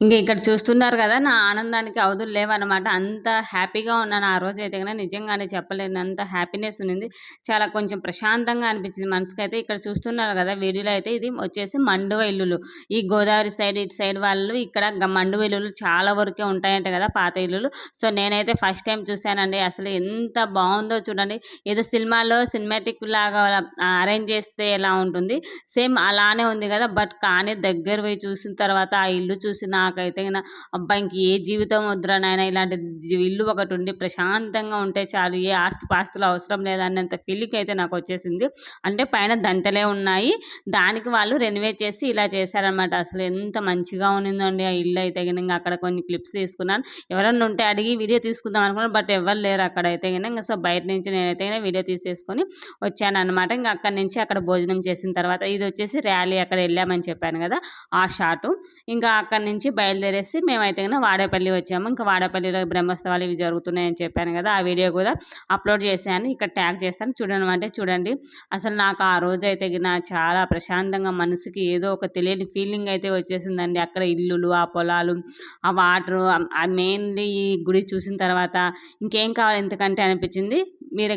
ఇంకా ఇక్కడ చూస్తున్నారు కదా నా ఆనందానికి అవధులు లేవన్నమాట. అంత హ్యాపీగా ఉన్నాను ఆ రోజు అయితే కనుక. నిజంగానే చెప్పలేను. అంత హ్యాపీనెస్ ఉన్నింది చాలా కొంచెం ప్రశాంతంగా అనిపించింది మనసుకి అయితే ఇక్కడ చూస్తున్నారు కదా వీడియోలో అయితే ఇది వచ్చేసి మండువ ఇల్లులు ఈ గోదావరి సైడ్ ఇటు సైడ్ వాళ్ళు ఇక్కడ గ- మండువ ఇల్లులు చాలా వరకే ఉంటాయంట కదా పాత ఇల్లులు. సో నేనైతే ఫస్ట్ టైం చూశానండి. అసలు ఎంత బాగుందో చూడండి. ఏదో సినిమాలో సినిమాటిక్ లాగా అరేంజ్ చేస్తే ఎలా ఉంటుంది. సేమ్ అలానే ఉంది కదా. బట్ కానీ దగ్గర పోయి చూసిన తర్వాత ఆ ఇల్లు చూసిన నాకైతే గిన అబ్బా ఇంక ఏ జీవితం వద్దురా ఇలాంటి ఇల్లు ఒకటి ఉండి ప్రశాంతంగా ఉంటే చాలు ఏ ఆస్తి పాస్తులు అవసరం లేదన్నంత ఫీలింగ్ అయితే నాకు వచ్చేసింది అంటే పైన దంతలే ఉన్నాయి దానికి వాళ్ళు రెనోవేట్ చేసి ఇలా చేశారనమాట అసలు ఎంత మంచిగా ఉన్నిందండి ఆ ఇల్లు అయితే కనుక ఇంకా అక్కడ కొన్ని క్లిప్స్ తీసుకున్నాను. ఎవరన్నా ఉంటే అడిగి వీడియో తీసుకుందాం అనుకున్నాను బట్ ఎవరు లేరు అక్కడ అయితే ఇంకా సో బయట నుంచి నేనైతే వీడియో తీసేసుకొని వచ్చాను అనమాట ఇంకా అక్కడి నుంచి అక్కడ భోజనం చేసిన తర్వాత ఇది వచ్చేసి ర్యాలీ అక్కడ వెళ్ళామని చెప్పాను కదా ఆ షాటు. ఇంకా అక్కడి నుంచి బయలుదేరేసి మేమైతే కనుక వాడేపల్లి వచ్చాము. ఇంకా వాడేపల్లిలో బ్రహ్మోత్సవాలు ఇవి జరుగుతున్నాయని చెప్పాను కదా ఆ వీడియో కూడా అప్లోడ్ చేశాను. ఇక్కడ ట్యాగ్ చేస్తాను. చూడండి అంటే చూడండి. అసలు నాకు ఆ రోజు అయితే చాలా ప్రశాంతంగా మనసుకి ఏదో ఒక తెలియని ఫీలింగ్ అయితే వచ్చేసిందండి. అక్కడ ఇల్లులు ఆ పొలాలు ఆ వాటర్ మెయిన్లీ ఈ గుడి చూసిన తర్వాత ఇంకేం కావాలి ఎందుకంటే అనిపించింది. మీరు